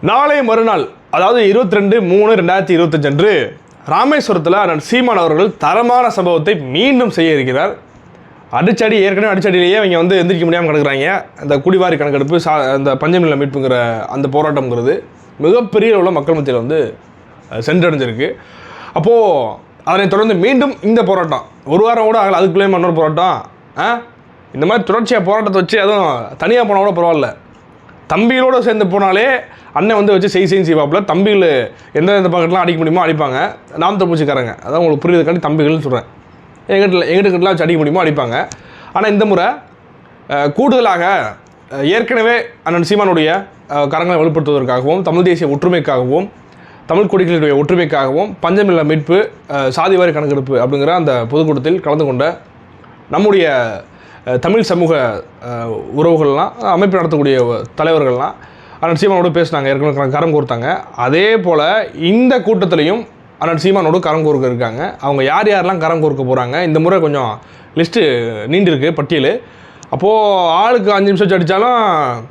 நாளை மறுநாள் அதாவது இருபத்தி ரெண்டு மூணு ரெண்டாயிரத்தி இருபத்தஞ்சு அன்று ராமேஸ்வரத்தில் அண்ணன் சீமான் அவர்கள் தரமான சம்பவத்தை மீண்டும் செய்ய இருக்கிறார். அடிச்சடி ஏற்கனவே அடிச்சடியிலேயே அவங்க வந்து எந்திரிக்க முடியாமல் கிடக்குறாங்க. அந்த குடிவாரி கணக்கெடுப்பு சா அந்த பஞ்சமில்ல மீட்புங்கிற அந்த போராட்டம்ங்கிறது மிகப்பெரிய உள்ள மக்கள் மத்தியில் வந்து சென்றடைஞ்சிருக்கு. அப்போது அதனைத் தொடர்ந்து மீண்டும் இந்த போராட்டம். ஒரு வாரம் கூட ஆகலை அதுக்குள்ளே இன்னொரு போராட்டம். ஆ? இந்த மாதிரி தொடர்ச்சியாக போராட்டத்தை வச்சு அதுவும் தனியாக போனால் கூட பரவாயில்ல. தம்பிகளோட சேர்ந்து போனாலே அண்ணன் வந்து வச்சு செய் செய் செய்வாப்புல. தம்பிகள் எந்த எந்த பக்கத்துலாம் அடிக்க முடியுமோ அடிப்பாங்க. நாம் தப்பூச்சிக்காரங்க அதான் உங்களுக்கு புரியுதுக்காண்டி தம்பிகள்னு சொல்கிறேன் எங்கிட்ட எங்கிட்ட வச்சு அடிக்க முடியுமோ அடிப்பாங்க. ஆனால் இந்த முறை கூடுதலாக ஏற்கனவே அண்ணன் சீமானுடைய கரங்களை வலுப்படுத்துவதற்காகவும் தமிழ் தேசிய ஒற்றுமைக்காகவும் தமிழ் குடிகளுடைய ஒற்றுமைக்காகவும் பஞ்சமில்ல மீட்பு சாதிவாரி கணக்கெடுப்பு அப்படிங்கிற அந்த பொதுக்கூட்டத்தில் கலந்து கொண்ட நம்முடைய தமிழ் சமூக உறவுகள்லாம் அமைப்பு நடத்தக்கூடிய தலைவர்கள்லாம் அண்ணன் சீமானோடு பேசினாங்க ஏற்கனவே கரம் கோர்த்தாங்க. அதே போல் இந்த கூட்டத்திலையும் அண்ணன் சீமானோடு கரம் கோர்க்க இருக்காங்க. அவங்க யார் யாரெல்லாம் கரம் கோர்க்க போகிறாங்க இந்த முறை கொஞ்சம் லிஸ்ட்டு நீண்டிருக்கு பட்டியல். அப்போது ஆளுக்கு அஞ்சு நிமிஷம் வச்சு அடித்தாலும்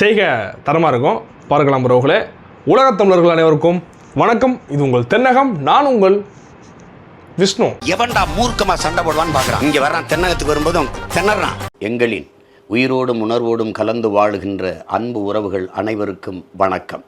செய்க தரமாக இருக்கும். பார்க்கலாம் உறவுகளே உலகத் தமிழர்கள் அனைவருக்கும் வணக்கம். இது உங்கள் தென்னகம் நான் உங்கள் விஷ்ணு. எவன்டா மூர்க்கமா சண்டை போடுவான்னு பாக்குறான். இங்க வர்றான் தென்னகத்துக்கு வரும்போதும் திணறான். எங்களின் உயிரோடும் உணர்வோடும் கலந்து வாழுகின்ற அன்பு உறவுகள் அனைவருக்கும் வணக்கம்.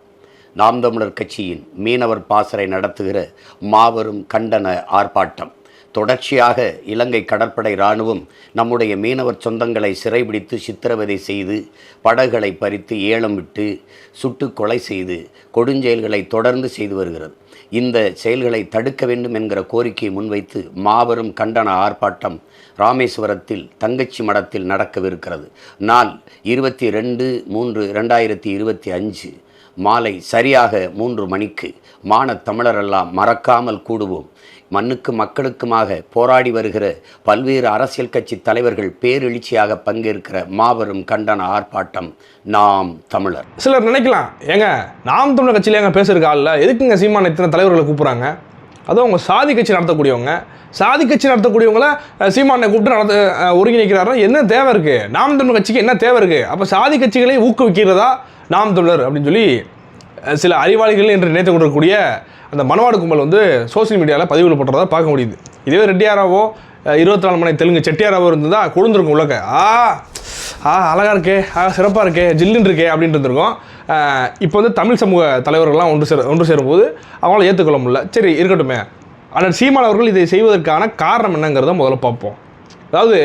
நாம் தமிழர் கட்சியின் மீனவர் பாசறை நடத்துகிற மாபெரும் கண்டன ஆர்ப்பாட்டம். தொடர்ச்சியாக இலங்கை கடற்படை இராணுவம் நம்முடைய மீனவர் சொந்தங்களை சிறைபிடித்து சித்திரவதை செய்து படகுகளை பறித்து ஏலம் விட்டு சுட்டு கொலை செய்து கொடுஞ்செயல்களை தொடர்ந்து செய்து வருகிறது. இந்த செயல்களை தடுக்க வேண்டும் என்கிற கோரிக்கையை முன்வைத்து மாபெரும் கண்டன ஆர்ப்பாட்டம் ராமேஸ்வரத்தில் தங்கச்சி மடத்தில் நடக்கவிருக்கிறது. நாள் இருபத்தி ரெண்டு மூன்று ரெண்டாயிரத்தி இருபத்தி அஞ்சு. மாலை சரியாக மூன்று மணிக்கு. மானத் தமிழரெல்லாம் மறக்காமல் கூடுவோம். மண்ணுக்கு மக்களுக்குமாக போராடி வருகிற பல்வேறு அரசியல் கட்சி தலைவர்கள் பேரெழுச்சியாக பங்கேற்கிற மாபெரும் கண்டன ஆர்ப்பாட்டம் நாம் தமிழர். சிலர் நினைக்கலாம் ஏங்க நாம் தமிழர் கட்சியில் ஏங்க பேசுறதுக்கு ஆள்ல எதுக்குங்க சீமான இத்தனை தலைவர்களை கூப்பிட்றாங்க? அதுவும் அவங்க சாதி கட்சி நடத்தக்கூடியவங்க. சாதி கட்சி நடத்தக்கூடியவங்கள சீமானை கூப்பிட்டு நடத்த அஹ், ஒருங்கிணைக்கிறாரோ என்ன தேவை இருக்குது நாம் தமிழர் கட்சிக்கு என்ன தேவை இருக்குது அப்போ சாதி கட்சிகளை ஊக்குவிக்கிறதா நாம் தமிழர் அப்படின்னு சொல்லி சில அறிவாளிகள் என்று நினைத்து கொண்டிருக்கக்கூடிய அந்த மனவாடு கும்பல் வந்து சோஷியல் மீடியாவில் பதிவுகள் போட்டுறதா பார்க்க முடியுது. இதுவே ரெட்டியாராவோ இருபத்தி நாலு மணி தெலுங்கு செட்டியாராவோ இருந்ததா கொழுந்திருக்கும் உலக. ஆ ஆ அழகாக இருக்கே ஆ சிறப்பாக இருக்கே ஜில்லுன்னு இருக்கே அப்படின்ட்டு இருந்திருக்கோம். இப்போ வந்து தமிழ் சமூக தலைவர்கள்லாம் ஒன்று சேர ஒன்று சேரும்போது அவங்களால ஏற்றுக்கொள்ள முடியல. சரி இருக்கட்டுமே. ஆனால் சீமான் அவர்கள் இதை செய்வதற்கான காரணம் என்னங்கிறத முதல்ல பார்ப்போம். அதாவது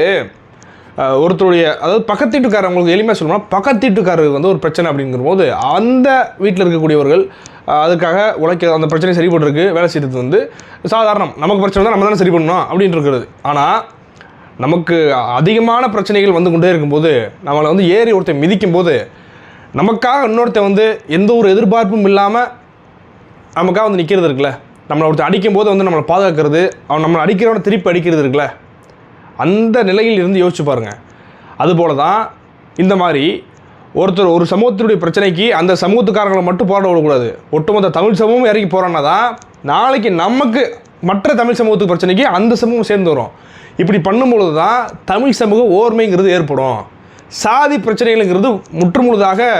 ஒருத்தருடைய அதாவது பக்கத்து வீட்டுக்காரர் எளிமையாக சொல்லணும்னா பக்கத்தீட்டுக்காரருக்கு வந்து ஒரு பிரச்சனை அப்படிங்கிற போது அந்த வீட்டில் இருக்கக்கூடியவர்கள் அதுக்காக உழைக்க அந்த பிரச்சனையை சரி பண்ணுறதுக்கு வேலை செய்கிறது வந்து சாதாரணம். நமக்கு பிரச்சனை தான் நம்ம தானே சரி பண்ணணும் அப்படின்ட்டு இருக்கிறது. ஆனால் நமக்கு அதிகமான பிரச்சனைகள் வந்து கொண்டே இருக்கும்போது நம்மளை வந்து ஏறி ஒருத்தன் மிதிக்கும் போது நமக்காக இன்னொருத்த வந்து எந்த ஒரு எதிர்பார்ப்பும் இல்லாமல் நமக்காக வந்து நிற்கிறது இருக்குல்ல. நம்மளை ஒருத்தர் அடிக்கும் போது வந்து நம்மளை பாதுகாக்கிறது அவன் நம்மளை அடிக்கிறவனை திருப்பி அடிக்கிறது இருக்குல்ல. அந்த நிலையில் இருந்து யோசிச்சு பாருங்க. அதுபோல தான் இந்த மாதிரி ஒருத்தர் ஒரு சமூகத்தினுடைய பிரச்சனைக்கு அந்த சமூகத்துக்காரங்களை மட்டும் போராட விடக்கூடாது. ஒட்டுமொத்த தமிழ் சமூகம் இறங்கி போகிறோன்னா தான் நாளைக்கு நமக்கு மற்ற தமிழ் சமூகத்துக்கு பிரச்சனைக்கு அந்த சமூகம் சேர்ந்து வரும். இப்படி பண்ணும்பொழுது தான் தமிழ் சமூக ஓர்மைங்கிறது ஏற்படும். சாதி பிரச்சனைகளுங்கிறது முற்றுமுழுதாக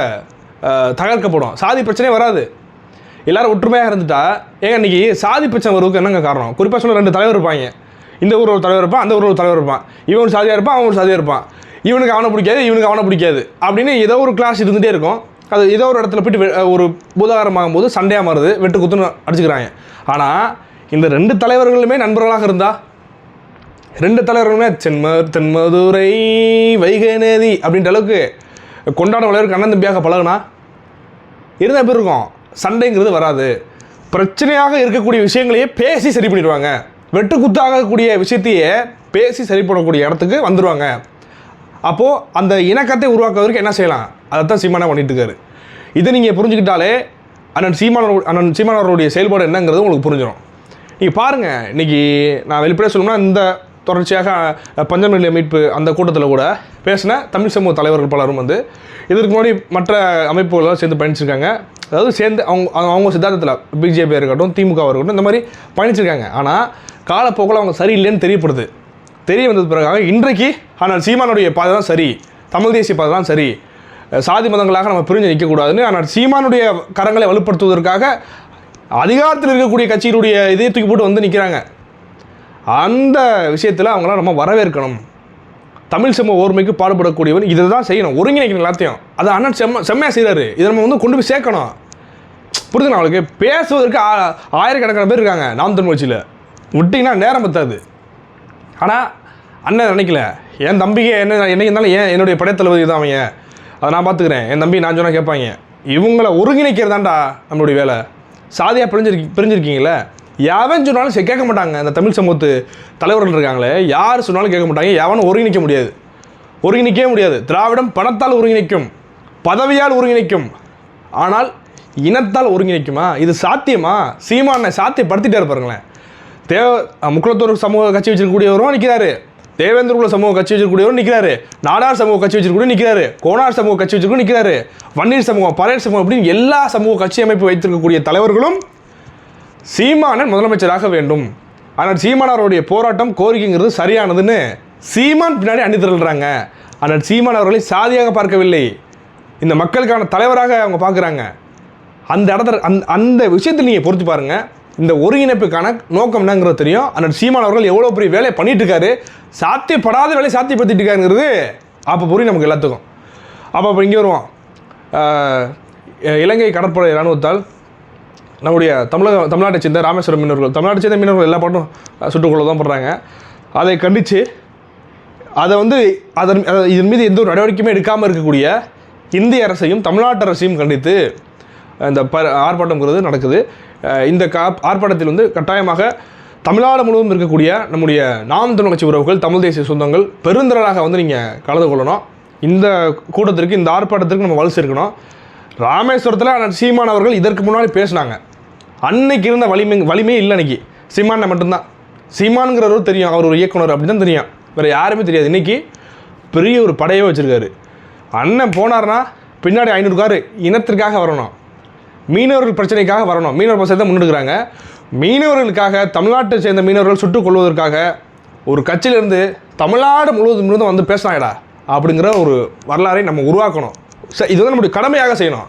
தகர்க்கப்படும். சாதி பிரச்சனையே வராது. எல்லாரும் ஒற்றுமையாக இருந்துட்டா ஏங்க இன்றைக்கி சாதி பிரச்சனை வருவதுக்கு என்னங்க காரணம்? குறிப்பாக சொல்ல ரெண்டு தலைவர் இருப்பாங்க. இந்த ஊர் ஒரு தலைவர் இருப்பான் அந்த ஊர் ஒரு தலைவர் இருப்பான். இவன் ஒரு சாதியாக இருப்பான் அவன் ஒரு சாதியாக இருப்பான். இவனுக்கு அவனை பிடிக்காது இவனுக்கு அவனை பிடிக்காது. அப்படின்னு ஏதோ ஒரு கிளாஸ் இருந்துகிட்டே இருக்கும். அது ஏதோ ஒரு இடத்துல போயிட்டு வெ- ஒரு பூதாகரமாகும் போது சண்டையாக மாறுது வெட்டு குத்துன்னு அடிச்சுக்கிறாங்க. ஆனால் இந்த ரெண்டு தலைவர்களுமே நண்பர்களாக இருந்தால் ரெண்டு தலைவர்களுமே தென்ம தென்மதுரை வைகை நதி அப்படின்ற அளவுக்கு கொண்டாட அளவுக்கு அண்ணன் தம்பியாக பழகுனா இருந்தால் எப்படி இருக்கும்? சண்டைங்கிறது வராது. பிரச்சனையாக இருக்கக்கூடிய விஷயங்களையே பேசி சரி பண்ணிடுவாங்க. வெட்டு குத்தாகக்கூடிய விஷயத்தையே பேசி சரி பண்ணக்கூடிய இடத்துக்கு வந்துடுவாங்க அப்போது அந்த இணக்கத்தை உருவாக்குவதற்கு என்ன செய்யலாம்? அதைத்தான் சீமானா பண்ணிட்டு இருக்காரு. இதை நீங்கள் புரிஞ்சுக்கிட்டாலே அண்ணன் சீமான அண்ணன் சீமானவருடைய செயல்பாடு என்னங்கிறது உங்களுக்கு புரிஞ்சிடும் நீங்கள் பாருங்கள் இன்றைக்கி நான் வெளிப்படையாக சொல்லணும்னா இந்த தொடர்ச்சியாக அஹ், பஞ்சமில்லிய மீட்பு அந்த கூட்டத்தில் கூட பேசின தமிழ் சமூக தலைவர்கள் பலரும் வந்து இதற்கு முன்னாடி மற்ற அமைப்புகளெல்லாம் சேர்ந்து பயணிச்சிருக்காங்க. அதாவது சேர்ந்து அவங்க அவங்க- அவங்க சித்தாந்தத்தில் பிஜேபியாக இருக்கட்டும் திமுகவாக இருக்கட்டும் இந்த மாதிரி பயணிச்சிருக்காங்க. ஆனால் காலப்போக்கில் அவங்க சரியில்லைன்னு தெரியப்படுது. தெரிய வந்தது பிறகாக இன்றைக்கு ஆனால் சீமானுடைய பாதை தான் சரி. தமிழ் தேசிய பாதை தான் சரி. சாதி மதங்களாக நம்ம பிரிஞ்சு நிற்கக்கூடாதுன்னு ஆனால் சீமானுடைய கரங்களை வலுப்படுத்துவதற்காக அதிகாரத்தில் இருக்கக்கூடிய கட்சியினுடைய இதை தூக்கி போட்டு வந்து நிற்கிறாங்க அந்த விஷயத்தில் அவங்களாம் நம்ம வரவேற்கணும். தமிழ் சமூக ஓர்மைக்கு பாடுபடக்கூடியவன் இதை தான் செய்யணும். ஒருங்கிணைக்கணும் எல்லாத்தையும். அதை அண்ணன் செம்ம செம்மையாக செய்கிறாரு இதை நம்ம வந்து கொண்டு போய் சேர்க்கணும். புரிதுங்க அவளுக்கு பேசுவதற்கு ஆ- ஆயிரக்கணக்கான பேர் இருக்காங்க நாம் தமிழ் விட்டிங்கன்னா நேரம் பத்தாது. ஆனால் அண்ணன் நினைக்கல. என் தம்பிக்கு என்ன என்னைக்கு இருந்தாலும் ஏன் என்னுடைய படைத்தளபதி தான் அவங்க அதை நான் பார்த்துக்கிறேன் என் தம்பி நான் சொன்னால் கேட்பாங்க. இவங்கள ஒருங்கிணைக்கிறதாண்டா நம்மளுடைய வேலை. சாதியாக பிரிஞ்சிரு பிரிஞ்சிருக்கீங்களே எவன் சொன்னாலும் சரி கேட்க மாட்டாங்க. அந்த தமிழ் சமூகத்து தலைவர்கள் இருக்காங்களே யார் சொன்னாலும் கேட்க மாட்டாங்க. எவனும் ஒருங்கிணைக்க முடியாது. ஒருங்கிணைக்கவே முடியாது. திராவிடம் பணத்தால் ஒருங்கிணைக்கும் பதவியால் ஒருங்கிணைக்கும். ஆனால் இனத்தால் ஒருங்கிணைக்குமா? இது சாத்தியமா? சீமானை சாத்தியப்படுத்திட்டே பாருங்களேன். தேவ முக்குளத்தூர் சமூக கட்சி வச்சிருக்கக்கூடியவரும் நிற்கிறாரு தேவேந்திரகுல சமூக கட்சி வச்சிருக்கக்கூடியவரும் நிற்கிறாரு நாடார் சமூக கட்சி வச்சிருக்கக்கூடிய நிற்கிறாரு கோனார் சமூக கட்சி வச்சிருக்கக்கூடிய நிற்கிறாரு வன்னீர் சமூகம் பறையர் சமூகம் அப்படின்னு எல்லா சமூக கட்சி அமைப்பு வைத்திருக்கக்கூடிய தலைவர்களும் சீமானன் முதலமைச்சராக வேண்டும். ஆனால் சீமானாருடைய போராட்டம் கோரிக்கைங்கிறது சரியானதுன்னு சீமான் பின்னாடி அணி திரள்றாங்க. ஆனால் சீமான் அவர்களை சாதியாக பார்க்கவில்லை. இந்த மக்களுக்கான தலைவராக அவங்க பார்க்குறாங்க. அந்த இடத்துல அந்த அந்த விஷயத்தில் நீங்கள் பொறுத்து பாருங்கள் இந்த ஒருங்கிணைப்புக்கான நோக்கம் என்னங்கிறது தெரியும். ஆனால் சீமான் அவர்கள் எவ்வளோ பெரிய வேலையை பண்ணிட்டு இருக்காரு சாத்தியப்படாத வேலையை சாத்தியப்படுத்திட்டு இருக்காருங்கிறது அப்போ புரியும் நமக்கு எல்லாத்துக்கும். அப்போ அப்போ இங்கே வருவோம். இலங்கை கடற்படை இராணுவத்தால் நம்முடைய தமிழக தமிழ்நாட்டை சேர்ந்த ராமேஸ்வரம் மீனவர்கள் தமிழ்நாட்டை சேர்ந்த மீனவர்கள் எல்லா பாட்டும் சுட்டுக்கொள்ள தான் பண்ணுறாங்க அதை கண்டித்து அதை வந்து அதன் இதன் மீது எந்த ஒரு நடவடிக்கையுமே எடுக்காமல் இருக்கக்கூடிய இந்திய அரசையும் தமிழ்நாட்டு அரசையும் கண்டித்து இந்த ப ஆர்ப்பாட்டம்ங்கிறது நடக்குது. இந்த கா ஆர்ப்பாட்டத்தில் வந்து கட்டாயமாக தமிழ்நாடு முழுவதும் இருக்கக்கூடிய நம்முடைய நாம் தமிழ் கட்சி உறவுகள் தமிழ் தேசிய சொந்தங்கள் பெருந்திரளாக வந்து நீங்கள் கலந்து கொள்ளணும். இந்த கூட்டத்திற்கு இந்த ஆர்ப்பாட்டத்திற்கு நம்ம வலு சேர்க்கணும். ராமேஸ்வரத்தில் அண்ணன் சீமான் அவர்கள் இதற்கு முன்னாடி பேசினாங்க. அன்னைக்கு இருந்த வலிமை வலிமையே இல்லை அன்னைக்கு. சீமானை மட்டும்தான். சீமானுங்கிறவரும் தெரியும். அவர் ஒரு இயக்குனர் அப்படின்னு தான் தெரியும். வேறு யாருமே தெரியாது. இன்றைக்கி பெரிய ஒரு படையே வச்சுருக்காரு. அண்ணன் போனார்னா பின்னாடி ஐநூறு இனத்திற்காக வரணும். மீனவர்கள் பிரச்சனைக்காக வரணும். மீனவர் பிரச்சனை தான் முன்னெடுக்கிறாங்க. மீனவர்களுக்காக தமிழ்நாட்டை சேர்ந்த மீனவர்கள் சுட்டுக் கொள்வதற்காக ஒரு கட்சியிலேருந்து தமிழ்நாடு முழுவதும் இருந்து வந்து பேசினாங்கடா அப்படிங்கிற ஒரு வரலாறை நம்ம உருவாக்கணும். ச- இது வந்து நம்முடைய கடமையாக செய்யணும்.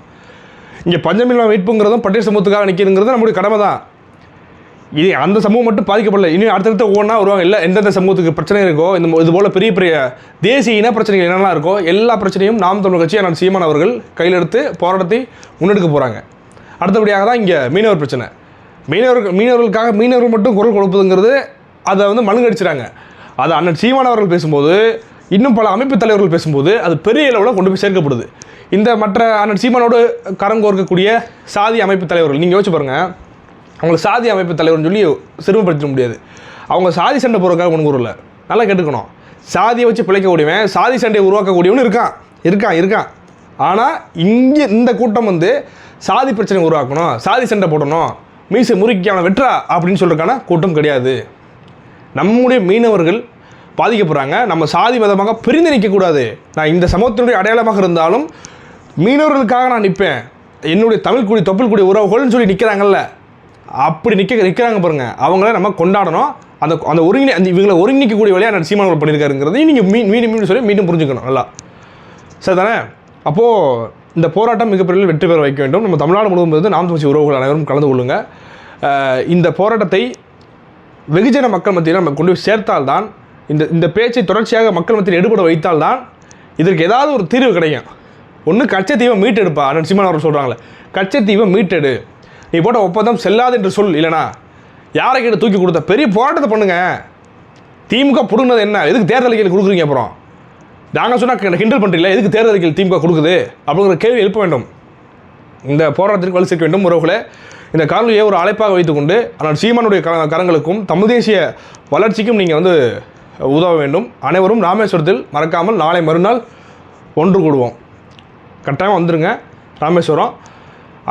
இங்கே பஞ்சமில்லா மீட்புங்கிறதும் பட்டியல் சமூகத்துக்காக நிற்கிறதுங்கிறது நம்முடைய கடமை தான் இது அந்த சமூகம் மட்டும் பாதிக்கப்படல. இனி அடுத்தடுத்த ஒவ்வொன்றா வருவாங்க. இல்லை எந்தெந்த சமூகத்துக்கு பிரச்சனை இருக்கோ இந்த இது போல் பெரிய பெரிய தேசிய இன பிரச்சனைகள் என்னெல்லாம் இருக்கோ எல்லா பிரச்சனையும் நாம் தமிழ் கட்சி அண்ணன் சீமான் அவர்கள் கையில் எடுத்து போராட்டத்தை முன்னெடுக்க போகிறாங்க அடுத்தபடியாக தான் இங்கே மீனவர் பிரச்சனை. மீனவர்கள் மீனவர்களுக்காக மீனவர்கள் மட்டும் குரல் கொடுப்பதுங்கிறது அதை வந்து மழுங்கடிச்சிட்டாங்க. அதை அண்ணன் சீமான் அவர்கள் பேசும்போது இன்னும் பல அமைப்பு தலைவர்கள் பேசும்போது அது பெரிய அளவில் கொண்டு போய் சேர்க்கப்படுது. இந்த மற்ற அண்ணன் சீமானோடு கரம் கோர்க்கக்கூடிய சாதி அமைப்பு தலைவர்கள் நீங்கள் யோசிச்சு பாருங்கள் அவங்களை சாதி அமைப்பு தலைவர்னு சொல்லி சிறுமப்படுத்த முடியாது. அவங்க சாதி சண்டை போகிறக்காக ஒன்று கூறல. நல்லா கேட்டுக்கணும். சாதியை வச்சு பிழைக்கக்கூடியவன் சாதி சண்டையை உருவாக்கக்கூடியவனு இருக்கான். இருக்கான் இருக்கான். ஆனால் இங்கே இந்த கூட்டம் வந்து சாதி பிரச்சனை உருவாக்கணும் சாதி சண்டை போடணும் மீசை முறுக்கி அவனை வெட்டுறா அப்படின்னு சொல்கிறக்கான கூட்டம் கிடையாது. நம்முடைய மீனவர்கள் பாதிக்கப்படுறாங்க. நம்ம சாதி மதமாக பிரிந்து நிற்கக்கூடாது. நான் இந்த சமூகத்தினுடைய அடையாளமாக இருந்தாலும் மீனவர்களுக்காக நான் நிற்பேன். என்னுடைய தமிழ் குடி தொப்பில் குடி உறவுகள்னு சொல்லி நிற்கிறாங்கல்ல. அப்படி நிற்க நிற்கிறாங்க பாருங்கள் அவங்கள நம்ம கொண்டாடணும். அந்த அந்த ஒருங்கிணை அந்த இவங்களை ஒருங்கிணைக்கக்கூடிய வழியாக நான் சீமானவர் பண்ணியிருக்காருங்கிறதையும் நீங்கள் மீ மீண்டும் மீண்டும் சொல்லி மீண்டும் புரிஞ்சுக்கணும். நல்லா. சரி தானே அப்போது இந்த போராட்டம் மிகப்பெரிய வெற்றி பெற வைக்க வேண்டும். நம்ம தமிழ்நாடு முழுவதும் இருந்து நாம் தமிழ்ச்சி உறவுகள் அனைவரும் கலந்து கொள்ளுங்கள் இந்த போராட்டத்தை வெகுஜன மக்கள் மத்தியில் நம்ம கொண்டு போய் சேர்த்தால்தான் இந்த இந்த பேச்சை தொடர்ச்சியாக மக்கள் மத்தியில் எடுபட வைத்தால்தான் இதற்கு ஏதாவது ஒரு தீர்வு கிடைக்கும். ஒன்று கச்சத்தீவை மீட்டெடுப்பா. அண்ணன் சீமான் அவர் சொல்கிறாங்களே கச்சத்தீவை மீட்டெடு. நீ போட்ட ஒப்பந்தம் செல்லாது என்று சொல் இல்லைனா யாரை கேட்டு தூக்கி கொடுத்த? பெரிய போராட்டத்தை பண்ணுங்க. திமுக பிடுங்கினது என்ன? எதுக்கு தேர்தல் அறிக்கையில் கொடுக்குறீங்க அப்புறம்? நாங்கள் சொன்னால் கிண்டல் பண்ணுறீங்களா எதுக்கு தேர்தல் அறிக்கையில் திமுக கொடுக்குது? அப்படிங்கிற கேள்வி எழுப்ப வேண்டும். இந்த போராட்டத்திற்கு வலு சேர்க்க வேண்டும். உறவுகளே இந்த காணொலியை ஒரு அழைப்பாக வைத்துக்கொண்டு ஆனால் சீமானுடைய கரங்களுக்கும் தமிழ் தேசிய வளர்ச்சிக்கும் நீங்கள் வந்து உதவ வேண்டும். அனைவரும் ராமேஸ்வரத்தில் மறக்காமல் நாளை மறுநாள் ஒன்று கூடுவோம். கட்டாயம் வந்துடுங்க ராமேஸ்வரம்.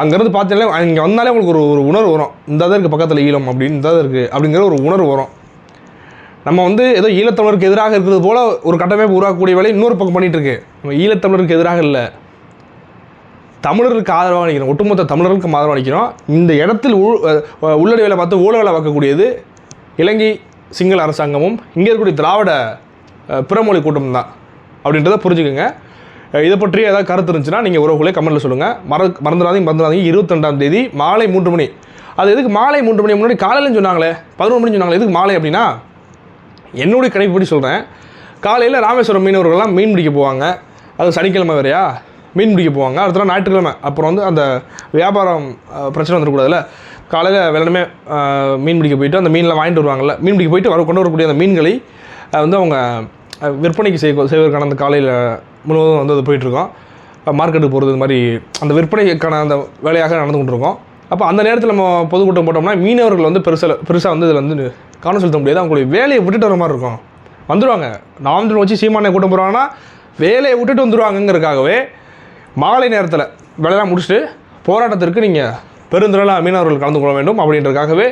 அங்கேருந்து பார்த்தீங்கன்னா இங்கே வந்தாலே உங்களுக்கு ஒரு ஒரு உணர்வு வரும். இந்த தான் இருக்குது பக்கத்தில் ஈழம் அப்படின்னு இந்த தான் இருக்குது அப்படிங்கிற ஒரு உணர்வு வரும். நம்ம வந்து ஏதோ ஈழத்தமிழருக்கு எதிராக இருக்கிறது போல ஒரு கட்டமைப்பு உருவாக்கக்கூடிய வேலை இன்னொரு பக்கம் பண்ணிட்டு இருக்கு நம்ம ஈழத்தமிழருக்கு எதிராக இல்லை. தமிழருக்கு ஆதரவாக நிற்கிறோம் ஒட்டுமொத்த தமிழர்களுக்கு ஆதரவாக நிற்கிறோம் இந்த இடத்தில் உள் உள்ளடி வேலை பார்த்து ஊழ வேலை பார்க்கக்கூடியது இலங்கை சிங்கள அரசாங்கமும் இங்கே இருக்கக்கூடிய திராவிட பிறமொழி கூட்டம் தான் அப்படின்றத புரிஞ்சுக்கோங்க. இதை பற்றி ஏதாவது கருத்து இருந்துச்சுன்னா நீங்கள் உறவுகளே கமெண்ட்டில் சொல்லுங்கள் மற மறந்துடாதீங்க மறந்துடாதீங்க. இருபத்தெண்டாம் தேதி மாலை மூன்று மணி. அது எதுக்கு மாலை மூன்று மணி முன்னாடி காலையிலன்னு சொன்னாங்களே பதினொன்று மணி சொன்னாங்களே எதுக்கு மாலை அப்படின்னா என்னுடைய கணிப்புப்படி சொல்கிறேன் காலையில் ராமேஸ்வரம் மீனவர்கள்லாம் மீன் பிடிக்க போவாங்க. அது சனிக்கிழமை வேறையா மீன் பிடிக்க போவாங்க. அடுத்த நாள் ஞாயிற்றுக்கிழமை. அப்புறம் வந்து அந்த வியாபாரம் பிரச்சனை வந்துடக்கூடாதுல்ல? காலையில் வெள்ளமே மீன் பிடிக்க போயிட்டு அந்த மீனில் வாங்கிட்டு வருவாங்கல்ல மீன் பிடிக்க போயிட்டு வர கொண்டு வரக்கூடிய அந்த மீன்களை வந்து அவங்க விற்பனைக்கு செய்ய செய்வதற்கான அந்த காலையில் முழுவதும் வந்து அது போயிட்டுருக்கோம். மார்க்கெட்டுக்கு போகிறது இது மாதிரி அந்த விற்பனைக்கான அந்த வேலையாக நடந்து கொண்டிருக்கோம். அப்போ அந்த நேரத்தில் நம்ம பொதுக்கூட்டம் போட்டோம்னா மீனவர்கள் வந்து பெருசாக பெருசாக வந்து இதில் வந்து கவனம் செலுத்த முடியாது. அவங்களுடைய வேலையை விட்டுட்டு வர மாதிரி இருக்கும். வந்துடுவாங்க நாமத்தில் வச்சு சீமானை கூட்டம் போகிறாங்கன்னா வேலையை விட்டுட்டு வந்துடுவாங்கங்கிறதுக்காகவே மாலை நேரத்தில் வேலையெல்லாம் முடிச்சுட்டு போராட்டத்திற்கு நீங்கள் பெருந்திரளாக மீனவர்கள் கலந்து கொள்ள வேண்டும் அப்படின்றதுக்காகவே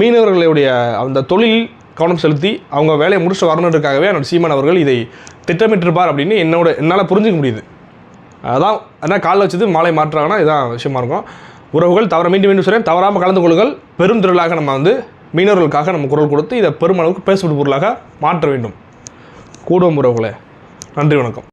மீனவர்களுடைய அந்த தொழில் கவனம் செலுத்தி அவங்க வேலையை முடிச்சு வரணுன்றதுக்காகவே என்னோட சீமான் அவர்கள் இதை திட்டமிட்டிருப்பார் அப்படின்னு என்னோட என்னால் புரிஞ்சுக்க முடியுது. அதான் என்ன காலைல வச்சது மாலை மாற்றாங்கன்னா இதான் விஷயமா இருக்கும். உறவுகள் தவற மீண்டும் மீண்டும் சொல்கிறேன் தவறாமல் கலந்து கொள்ளுங்கள். பெரும் திரளாக நம்ம வந்து மீனவர்களுக்காக நம்ம குரல் கொடுத்து இதை பெருமளவுக்கு பேசப்படும் பொருளாக மாற்ற வேண்டும். கூடும் உறவுகளே. நன்றி வணக்கம்.